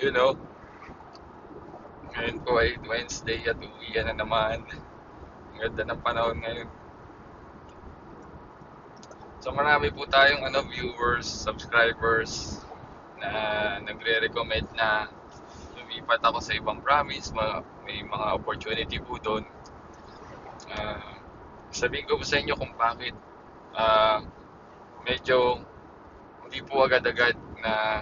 You know? Ngayon po ay Wednesday at uwian na naman. Ang ganda ng panahon ngayon. So marami po tayong ano, viewers, subscribers na nagre-recommend na lumipat ako sa ibang province. Ma- May mga opportunity po doon. Ah, sabihin ko po sa inyo kung bakit ah, medyo hindi po agad-agad na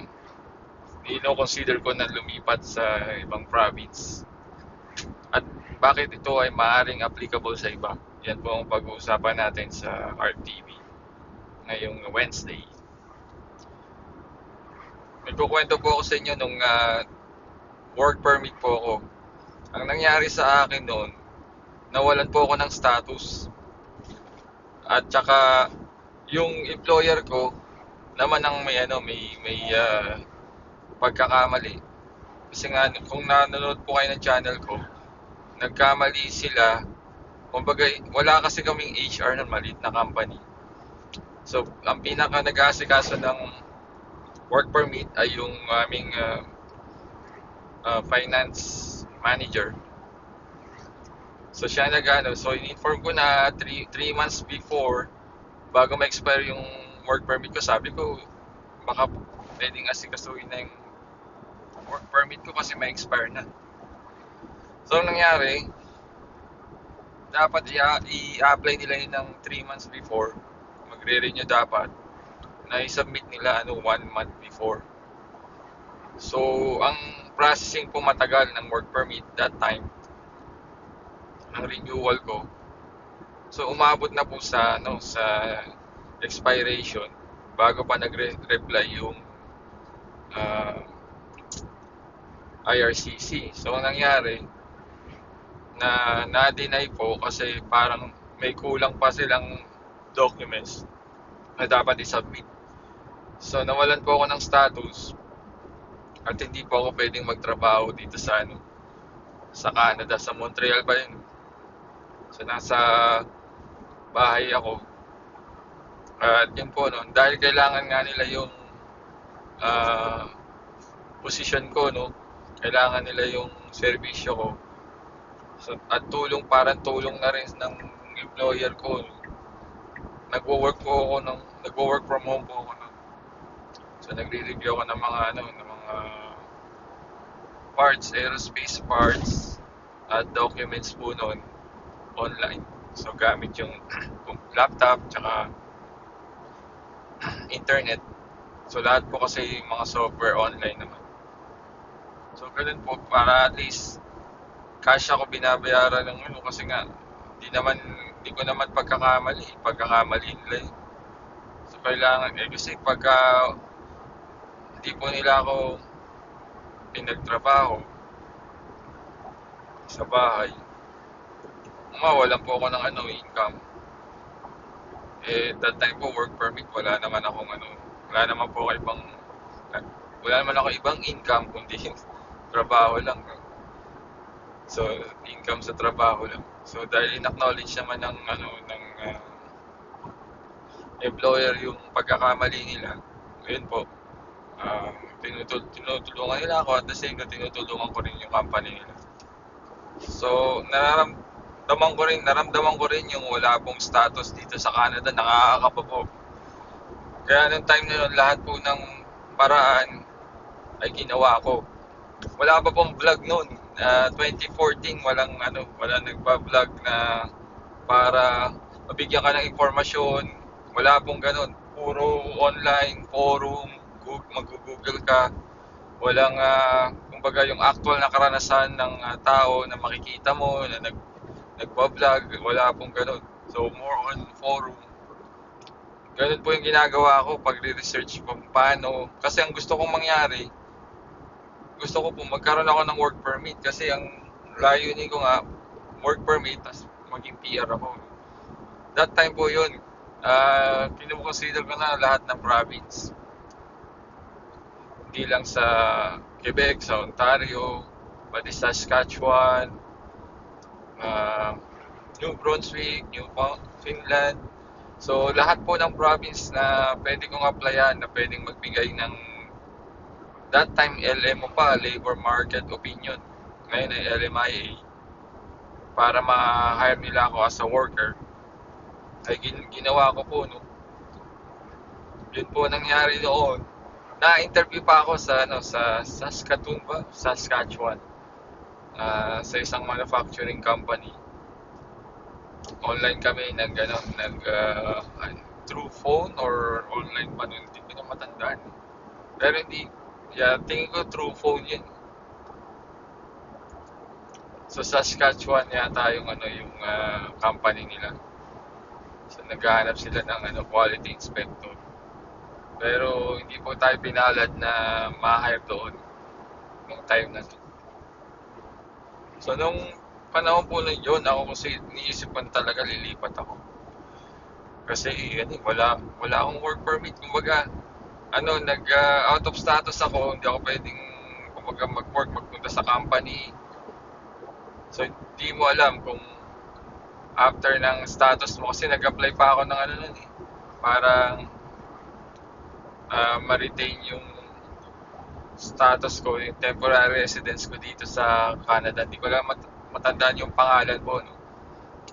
ino-consider ko na lumipat sa ibang province. At bakit ito ay maaring applicable sa iba? Yan po ang pag-uusapan natin sa RTV ngayong Wednesday. Nagkukwento po ako sa inyo nung ah, work permit po ako. Ang nangyari sa akin noon, nawalan po ako ng status. At saka yung employer ko naman ang may ano, may may ah, pagkakamali. Kasi nga kung nanonood po kayo ng channel ko, nagkamali sila. Kumbaga, wala kasi kaming HR ng maliit na company. So, ang pinaka nag-aasikaso ng work permit ay yung aming ah, ah, finance manager. So siya nag ano, so in-inform ko na 3 3 months before bago ma-expire yung work permit ko, sabi ko baka pwedeng asikasuhin na yung work permit ko kasi ma-expire na. So ang nangyari, dapat i-apply nila yun ng 3 months before. Magre-renew dapat na i-submit nila ano 1 month before. So, ang processing po matagal ng work permit that time, ang renewal ko. So, umabot na po sa, ano, sa expiration bago pa nag-reply yung ah, IRCC. So, ang nangyari, na na-deny po kasi parang may kulang pa silang documents na dapat i-submit. So, nawalan po ako ng status at hindi po ako pwedeng magtrabaho dito sa ano sa Canada, sa Montreal pa yun. So nasa bahay ako. At yun po no, dahil kailangan nga nila yung ah, position ko no, kailangan nila yung serbisyo ko. So, at tulong parang tulong na rin ng employer ko. Nagwo-work po ako ng nagwo-work from home po ako no. So nagre-review ako ng mga ano, ng mga parts, aerospace parts at documents po noon online. So gamit yung laptop tsaka internet. So lahat po kasi yung mga software online naman. So ganun po para at least cash ako binabayaran ng ano kasi nga hindi naman hindi ko naman pagkakamali, pagkakamali nila. eh. So kailangan eh kasi pagka hindi po nila ako pinagtrabaho sa bahay, mawalan po ako ng ano, income. Eh, that time po, work permit, wala naman akong ano, wala naman po ako ibang, wala naman ako ibang income, kundi trabaho lang. So, income sa trabaho lang. So, dahil in-acknowledge naman ng, ano, ng ah, employer yung pagkakamali nila, yun po, um, tinutul tinutulungan nila ako at the same time tinutulungan ko rin yung company nila. So, nararamdaman ko rin, naramdaman ko rin yung wala pong status dito sa Canada, nakakakapa po. Kaya nung time na yun, lahat po ng paraan ay ginawa ko. Wala pa pong vlog noon. Ah, 2014, walang ano, wala nagpa-vlog na para mabigyan ka ng informasyon. Wala pong ganun. Puro online, forum, Google, mag-google ka. Walang, ah, kumbaga, yung actual na karanasan ng ah, tao na makikita mo, na nag, nagpa-vlog, wala pong ganun. So, more on forum. Ganun po yung ginagawa ko pag research kung paano. Kasi ang gusto kong mangyari, gusto ko po magkaroon ako ng work permit kasi ang layunin ko nga work permit tas maging PR ako. That time po yun, uh, consider ko na lahat ng province. Hindi lang sa Quebec, sa Ontario, pati sa Saskatchewan, uh, New Brunswick, Newfoundland. So lahat po ng province na pwede kong applyan, na pwedeng magbigay ng that time LMO pa, Labor Market Opinion. Ngayon ay LMIA. Para ma-hire nila ako as a worker. Ay gin- ginawa ko po, no. Yun po nangyari noon. Na-interview pa ako sa ano sa Saskatoon ba? Saskatchewan. Ah, sa isang manufacturing company. Online kami nag ano, nag an- through phone or online pa nun, hindi ko na matandaan. Pero hindi, yeah, tingin ko through phone yun. So Saskatchewan yata yung ano yung ah, company nila. So naghahanap sila ng ano quality inspector. Pero hindi po tayo pinalad na ma-hire doon nung time na to. So nung panahon po na yun, ako kasi iniisip ko talaga lilipat ako. Kasi ano, wala wala akong work permit kumbaga ano nag ah, out of status ako, hindi ako pwedeng kumbaga mag-work magpunta sa company. So hindi mo alam kung after ng status mo kasi nag-apply pa ako ng ano nun eh. Parang ah, ma-retain yung status ko, yung temporary residence ko dito sa Canada. Hindi ko lang mat- matandaan yung pangalan ko. No?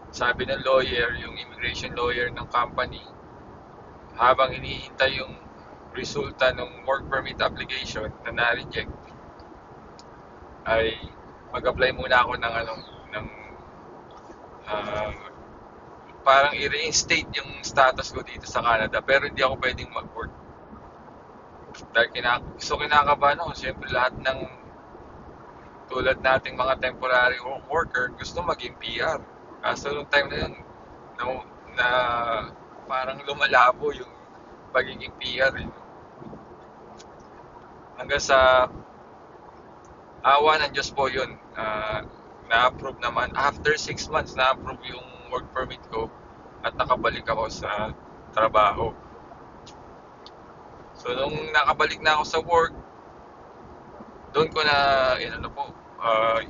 Sabi ng lawyer, yung immigration lawyer ng company, habang hinihintay yung resulta ng work permit application na na-reject, ay mag-apply muna ako ng ano, ng ah, parang i-reinstate yung status ko dito sa Canada pero hindi ako pwedeng mag-work. Dahil kina so kinakabahan ako, siyempre lahat ng tulad nating mga temporary wo- worker gusto maging PR. Kaso nung time na yun, na, na parang lumalabo yung pagiging PR. Eh. Hanggang sa awa ng Diyos po yun, ah, na-approve naman. After 6 months, na-approve yung work permit ko at nakabalik ako sa trabaho. So, nung nakabalik na ako sa work, doon ko na, yun ano po, uh,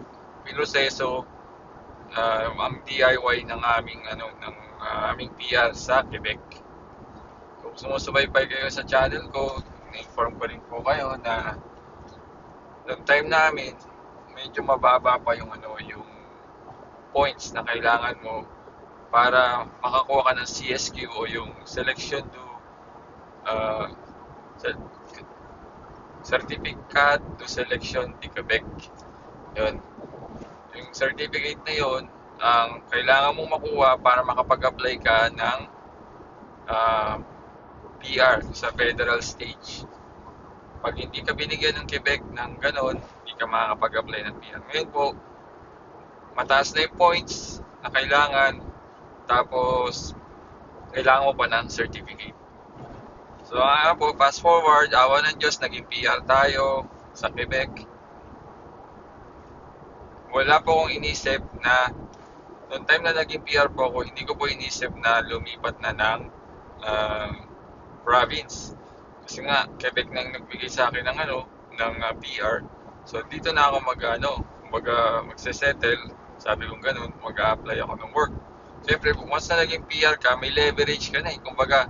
pinuseso uh, ang DIY ng aming, ano, ng ah, aming PR sa Quebec. Kung sumusubaybay kayo sa channel ko, inform ko rin po kayo na noong time namin, medyo mababa pa yung ano, yung points na kailangan mo para makakuha ka ng CSQ o yung selection to uh, cer- certificate to selection to Quebec. Yun. Yung certificate na yun, ang kailangan mong makuha para makapag-apply ka ng ah, PR sa federal stage. Pag hindi ka binigyan ng Quebec ng ganon, hindi ka makakapag-apply ng PR. Ngayon po, mataas na yung points na kailangan, tapos kailangan mo pa ng certificate. So nga po, fast forward, awa ng Diyos, naging PR tayo sa Quebec. Wala po akong inisip na, noong time na naging PR po ako, hindi ko po inisip na lumipat na ng ah, province. Kasi nga, Quebec nang nagbigay sa akin ng ano, ng ah, PR. So dito na ako mag ano, kumbaga magse-settle. Sabi kong ganun, mag-a-apply ako ng work. Siyempre, once na naging PR ka, may leverage ka na eh. Kumbaga,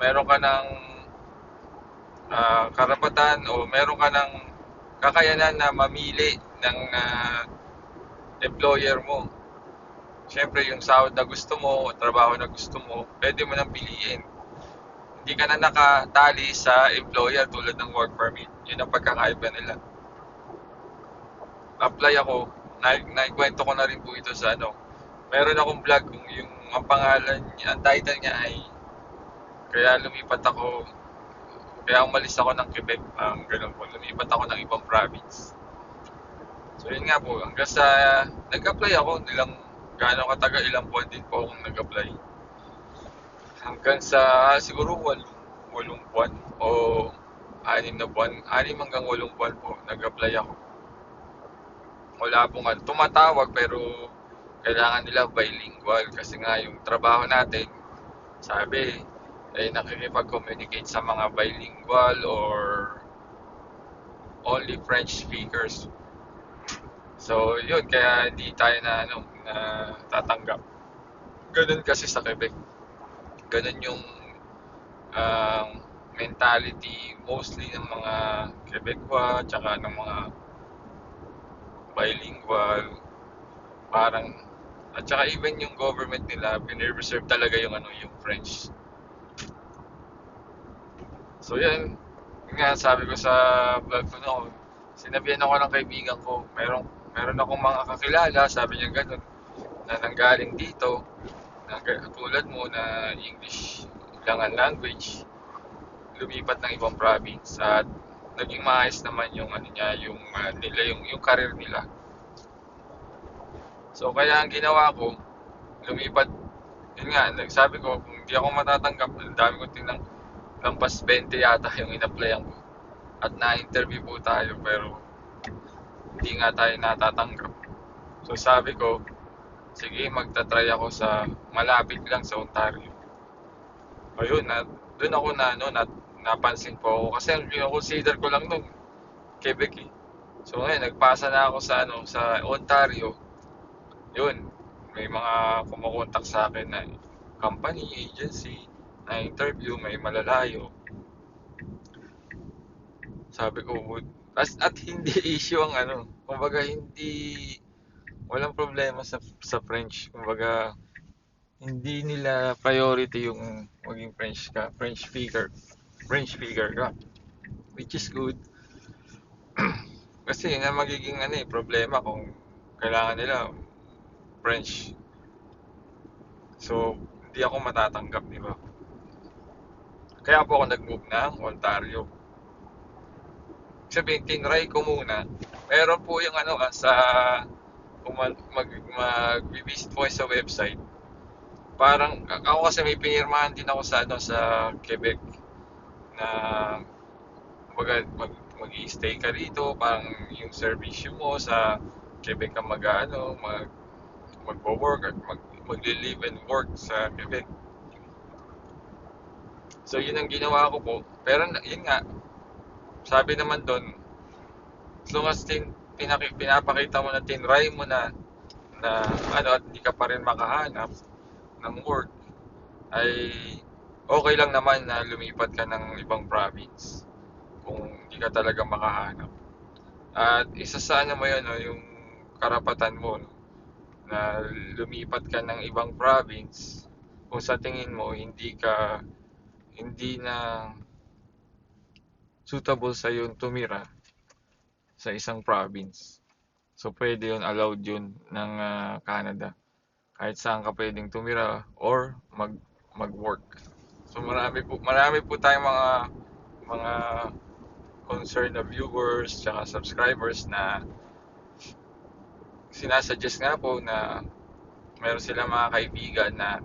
meron ka ng ah, karapatan o meron ka ng kakayanan na mamili ng ah, employer mo. Siyempre, yung sahod na gusto mo, trabaho na gusto mo, pwede mo nang piliin. Hindi ka na nakatali sa employer tulad ng work permit. Yun ang pagkakaiba nila. Apply ako, na naikwento ko na rin po ito sa ano. Meron akong vlog kung yung ang pangalan ang title niya ay kaya lumipat ako kaya umalis ako ng Quebec, um, ganun po. Lumipat ako ng ibang province. So yun nga po, hanggang sa nag-apply ako, ilang gaano katagal, ilang buwan din po akong nag-apply. Hanggang sa siguro walong, walong buwan o anim na buwan, anim hanggang walong buwan po, nag-apply ako. Wala pong ano, tumatawag pero kailangan nila bilingual kasi nga yung trabaho natin, sabi, ay nakikipag-communicate sa mga bilingual or only French speakers. So, yun, kaya hindi tayo na, ano, na tatanggap. Ganun kasi sa Quebec. Ganun yung um, mentality mostly ng mga Quebecois tsaka ng mga bilingual. Parang at saka even yung government nila pinreserve talaga yung ano yung French. So yan. Yun nga sabi ko sa vlog ko noon sinabihan ako ng kaibigan ko meron meron akong mga kakilala sabi niya ganun na nanggaling dito na tulad mo na English lang ang language lumipat ng ibang province at naging maayos naman yung ano niya yung uh, nila yung yung career nila. So kaya ang ginawa ko lumipat yun nga nagsabi ko kung hindi ako matatanggap ang dami ko tingnan lampas 20 yata yung in-applyan ko. At na-interview po tayo pero hindi nga tayo natatanggap. So sabi ko sige magta-try ako sa malapit lang sa Ontario ayun na doon ako na ano na napansin po ako kasi consider ko lang nung Quebec eh. So ngayon nagpasa na ako sa ano sa Ontario. Yun, may mga kumukontak sa akin na company, agency, na interview, may malalayo. Sabi ko, at, at hindi issue ang ano, kumbaga hindi walang problema sa sa French. Kumbaga hindi nila priority yung maging French ka, French speaker. French speaker ka. Which is good. Kasi yun ang magiging ano eh, problema kung kailangan nila French. So, hindi ako matatanggap, di ba? Kaya po ako nag-move ng Ontario. Sabihin, tinry ko muna. Meron po yung ano, ah, sa mag, mag, mag-visit po sa website. Parang, ako kasi may pinirmahan din ako sa, ano, sa Quebec na mag, mag, mag-stay ka rito, parang yung service mo sa Quebec ka mag, ano, mag, magwo-work at mag, magli-live and work sa Quebec. So, yun ang ginawa ko po. Pero, yun nga, sabi naman doon, as long as tin, pinaki, pinapakita mo na tinry mo na na ano at hindi ka pa rin makahanap ng work ay okay lang naman na lumipat ka ng ibang province kung hindi ka talaga makahanap. At isa sa ano mo yun, no, yung karapatan mo no, na lumipat ka ng ibang province kung sa tingin mo hindi ka hindi na suitable sa yung tumira sa isang province. So pwede yun, allowed yun ng uh, Canada. Kahit saan ka pwedeng tumira or mag mag-work. So marami po marami po tayong mga mga concerned na viewers tsaka subscribers na sinasuggest nga po na meron sila mga kaibigan na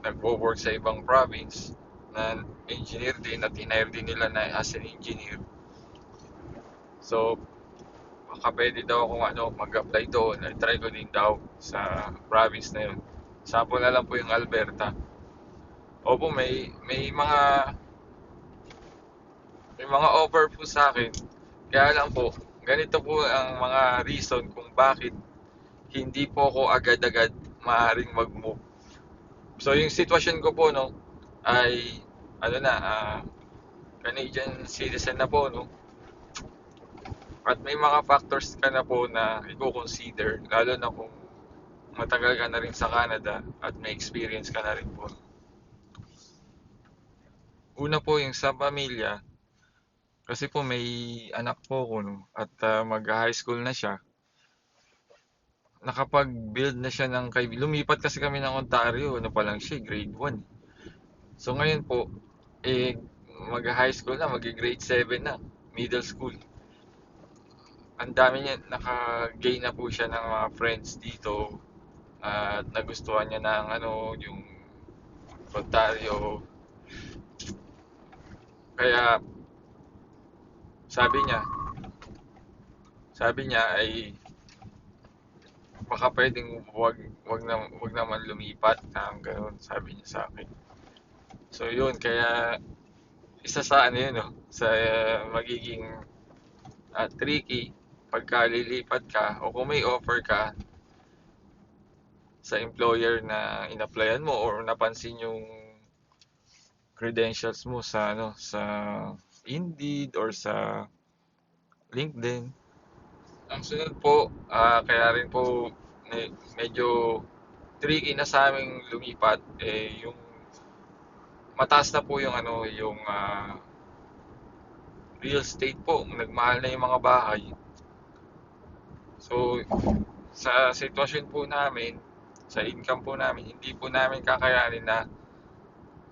nagwo-work sa ibang province na engineer din at hinire din nila na as an engineer. So, baka pwede daw kung ano, mag-apply doon. I-try ko din daw sa province na yun. Sample na lang po yung Alberta. Opo, may, may mga may mga offer po sa akin. Kaya lang po, ganito po ang mga reason kung bakit hindi po ako agad-agad maaaring mag-move. So, yung sitwasyon ko po, no, ay, ano na, uh, Canadian citizen na po, no. At may mga factors ka na po na i-consider, lalo na kung matagal ka na rin sa Canada at may experience ka na rin po. Una po yung sa pamilya, kasi po may anak po ko no, at uh, mag-high school na siya. Nakapag-build na siya ng kay lumipat kasi kami ng Ontario, ano pa lang siya, grade 1. So ngayon po eh mag-high school na, mag-grade 7 na, middle school. Ang dami niya, naka-gain na po siya ng mga friends dito at nagustuhan niya ng ano, yung Ontario. Kaya sabi niya, sabi niya ay baka pwedeng wag wag na wag naman lumipat ng ganoon sabi niya sa akin. So yun kaya isa sa ano yun no, sa uh, magiging uh, tricky pagka lilipat ka o kung may offer ka sa employer na inapplyan mo or napansin yung credentials mo sa ano sa Indeed or sa LinkedIn. Ang sunod po, ah, kaya rin po me- medyo tricky na sa aming lumipat eh yung mataas na po yung ano yung ah, real estate po, nagmahal na yung mga bahay. So sa sitwasyon po namin, sa income po namin, hindi po namin kakayanin na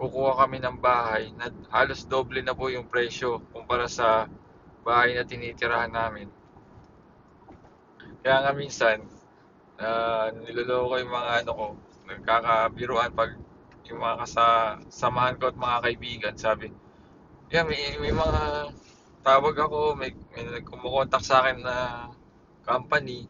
kukuha kami ng bahay na halos doble na po yung presyo kumpara sa bahay na tinitirahan namin. Kaya nga minsan, ah, niloloko yung mga ano ko, nagkakabiruan pag yung mga kasamahan ko at mga kaibigan, sabi, yeah, may, may mga tawag ako, may, may kumukontak sa akin na company.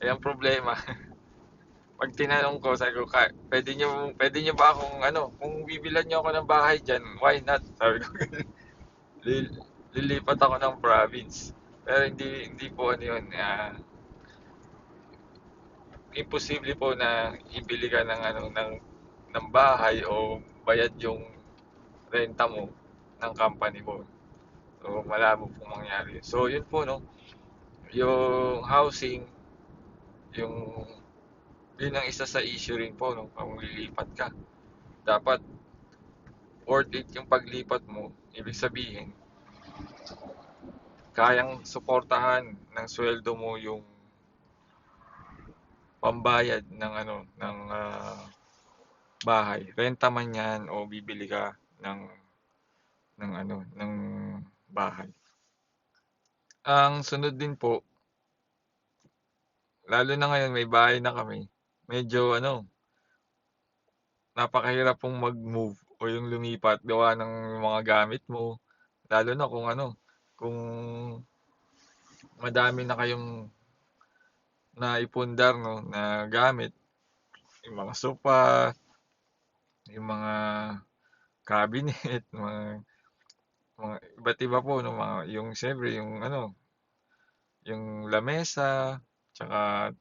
Eh, problema, pag tinanong ko, sabi ko, "Ka- pwede nyo, pwede nyo ba akong, ano, kung bibilan nyo ako ng bahay dyan, why not? Sabi ko, Lil- lilipat ako ng province. Pero hindi, hindi po ano yun, ah, imposible po na ibili ka ng, ano, ng, ng bahay o bayad yung renta mo ng company mo. So, malabo pong mangyari. So, yun po, no? Yung housing, yung yun ang isa sa issue rin po no kung lilipat ka. Dapat worth it yung paglipat mo. Ibig sabihin kayang suportahan ng sweldo mo yung pambayad ng ano ng ah, bahay. Renta man yan o bibili ka ng ng ano ng bahay ang sunod din po lalo na ngayon may bahay na kami medyo ano, napakahirap pong mag-move o yung lumipat gawa ng mga gamit mo. Lalo na kung ano, kung madami na kayong naipundar no, na gamit, yung mga sofa, yung mga cabinet, mga, mga iba't iba po no, mga yung siyempre yung ano, yung lamesa, tsaka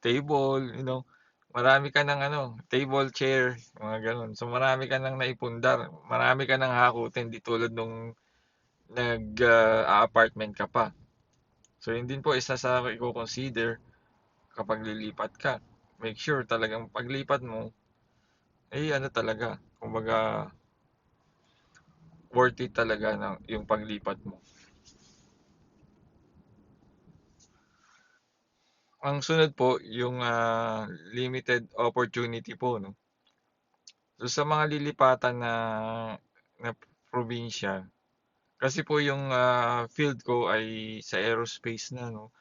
table, you know, marami ka ng ano, table, chair, mga ganun. So marami ka nang naipundar, marami ka nang hakutin, di tulad nung nag-apartment ka pa. So yun din po isa sa i-consider kapag lilipat ka. Make sure talagang paglipat mo, eh ano talaga, kumbaga worth it talaga ng yung paglipat mo. Ang sunod po, yung ah, limited opportunity po, no? So sa mga lilipatan na na probinsya, kasi po yung ah, field ko ay sa aerospace na, no?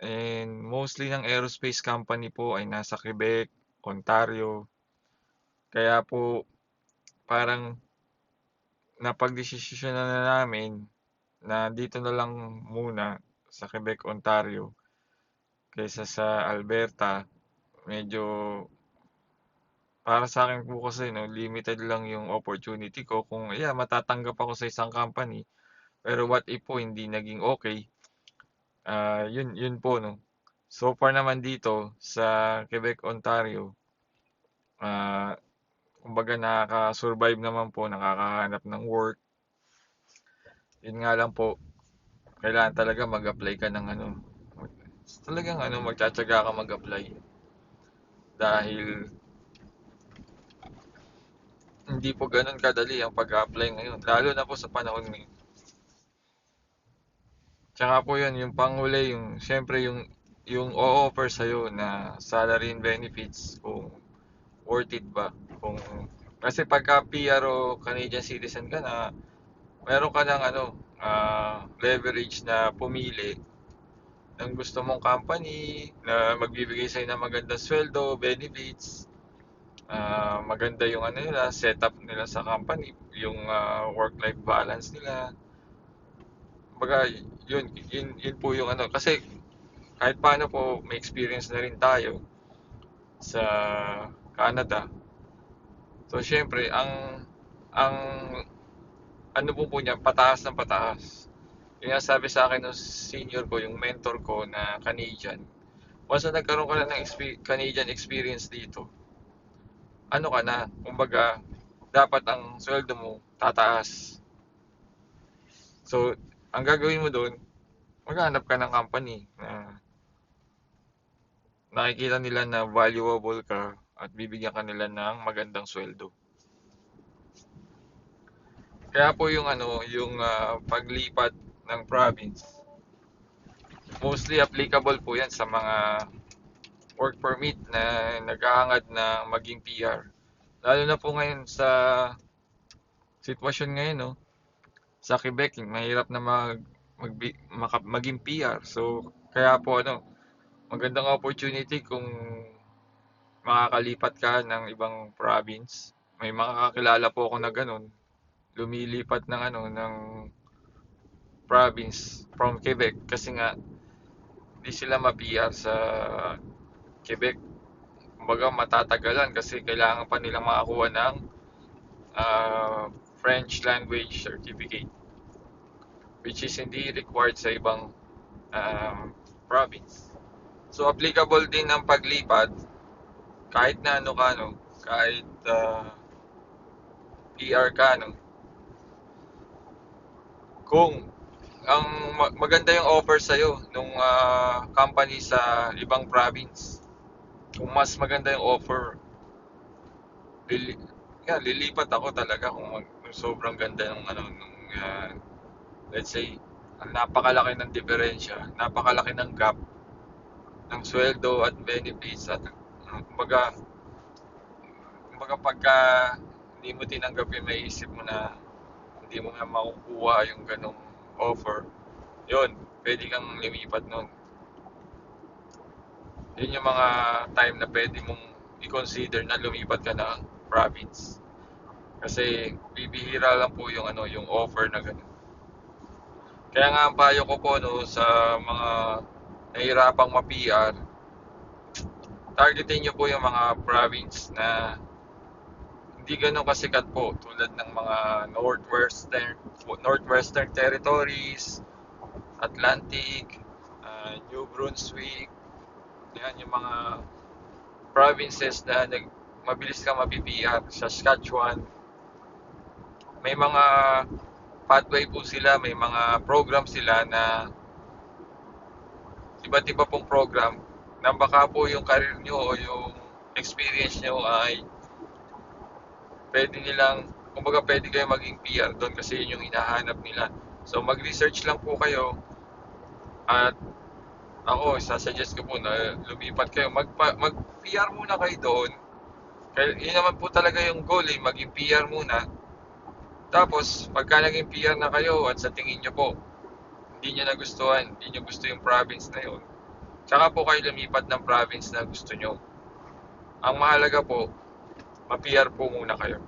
And mostly ng aerospace company po ay nasa Quebec, Ontario. Kaya po parang napagdesisyon na, na namin na dito na lang muna sa Quebec, Ontario kaysa sa Alberta. Medyo para sa akin po kasi no, limited lang yung opportunity ko kung yeah, matatanggap ako sa isang company. Pero what if po hindi naging okay? Ah, yun yun po no. So far naman dito sa Quebec, Ontario, ah kumbaga nakaka-survive naman po, nakakahanap ng work. Yun nga lang po, kailangan talaga mag-apply ka ng ano, talagang ano, magtsatsaga ka mag-apply. Dahil hindi po ganun kadali ang pag-apply ngayon, lalo na po sa panahon ngayon. Tsaka po yun, yung panghuli, yung syempre yung yung o-offer sa'yo na salary and benefits kung worth it ba kung kasi pagka PR o Canadian citizen ka na meron ka ng ano ah, leverage na pumili ng gusto mong company na magbibigay sa'yo ng magandang sweldo, benefits, ah, maganda yung ano nila, setup nila sa company, yung ah, work-life balance nila. Baga, yun, yun, yun po yung ano, kasi kahit paano po may experience na rin tayo sa Canada. So, syempre, ang ang ano po po niya, pataas ng pataas. Yung sabi sa akin ng senior ko, yung mentor ko na Canadian, once na nagkaroon ka na ng expe- Canadian experience dito, ano ka na, kumbaga, dapat ang sweldo mo tataas. So, ang gagawin mo doon, maghanap ka ng company na nakikita nila na valuable ka at bibigyan ka nila ng magandang sweldo. Kaya po yung ano, yung ah, paglipat ng province, mostly applicable po yan sa mga work permit na naghahangad na maging PR. Lalo na po ngayon sa sitwasyon ngayon, no? Sa Quebec, mahirap na mag, mag maka, maging PR. So, kaya po ano, magandang opportunity kung makakalipat ka ng ibang province. May mga kakilala po ako na ganun. Lumilipat ng ano, ng province from Quebec kasi nga di sila ma-PR sa Quebec. Kumbaga matatagalan kasi kailangan pa nilang makakuha ng uh, French language certificate which is hindi required sa ibang uh, province. So applicable din ang paglipat kahit na ano ka no, kahit uh, PR ka no. Kung ang maganda yung offer sa iyo nung uh, company sa ibang province kung mas maganda yung offer, lili yeah, lilipat ako talaga kung, mag, kung sobrang ganda ng ano nung uh, let's say ang napakalaki ng diferensya, napakalaki ng gap ng sweldo at benefits at kumbaga kumbaga pagka hindi mo tinanggap yung may isip mo na hindi mo nga makukuha yung ganong offer yun, pwede kang lumipat nun yun yung mga time na pwede mong i-consider na lumipat ka ng province. Kasi bibihira lang po yung ano, yung offer na ganun. Kaya nga ang payo ko po no sa mga nahihirapang ma-PR, targetin nyo po yung mga province na hindi ganun kasikat po tulad ng mga northwestern northwestern territories, Atlantic, uh, New Brunswick, yan yung mga provinces na nag, mabilis ka mapipiyat. Saskatchewan, may mga pathway po sila, may mga program sila na iba't iba pong program na baka po yung career nyo o yung experience nyo ay pwede nilang, kumbaga pwede kayo maging PR doon kasi yun yung hinahanap nila. So mag-research lang po kayo at ako, sasuggest ko po na lumipat kayo. Mag, mag PR muna kayo doon. Kaya yun naman po talaga yung goal eh, maging PR muna. Tapos, pagka naging PR na kayo at sa tingin nyo po, hindi nyo nagustuhan, hindi nyo gusto yung province na yun, tsaka po kayo lumipat ng province na gusto nyo. Ang mahalaga po, ma-PR po muna kayo.